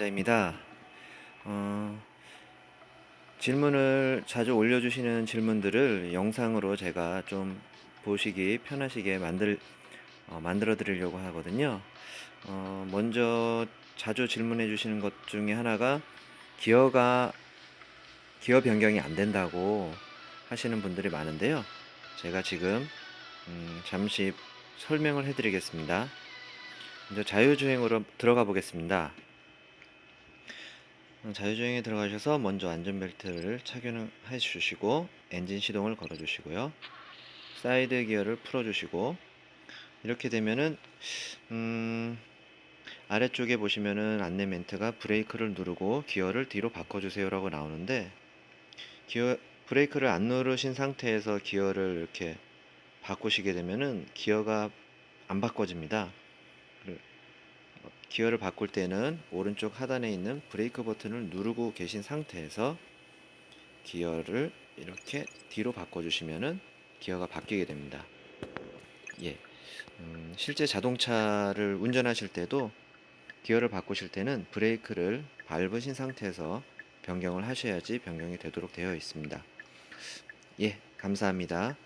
과학자입니다. 어, 질문을 자주 올려주시는 질문들을 영상으로 제가 좀 보시기 편하시게 만들 어, 만들어 드리려고 하거든요. 어, 먼저 자주 질문해 주시는 것 중에 하나가 기어가 기어 변경이 안 된다고 하시는 분들이 많은데요. 제가 지금 음, 잠시 설명을 해 드리겠습니다. 먼저 자유주행으로 들어가 보겠습니다. 어, 자유주행에 들어가셔서 먼저 안전벨트를 착용해 주시고 엔진 시동을 걸어 주시고요. 사이드 기어를 풀어 주시고 이렇게 되면은 음, 아래쪽에 보시면은 안내 멘트가 브레이크를 누르고 기어를 뒤로 바꿔 주세요라고 나오는데 기어 브레이크를 안 누르신 상태에서 기어를 이렇게 바꾸시게 되면은 기어가 안 바꿔집니다. 기어를 바꿀 때는 오른쪽 하단에 있는 브레이크 버튼을 누르고 계신 상태에서 기어를 이렇게 뒤로 바꿔주시면은 기어가 바뀌게 됩니다. 예. 음, 실제 자동차를 운전하실 때도 기어를 바꾸실 때는 브레이크를 밟으신 상태에서 변경을 하셔야지 변경이 되도록 되어 있습니다. 예, 감사합니다.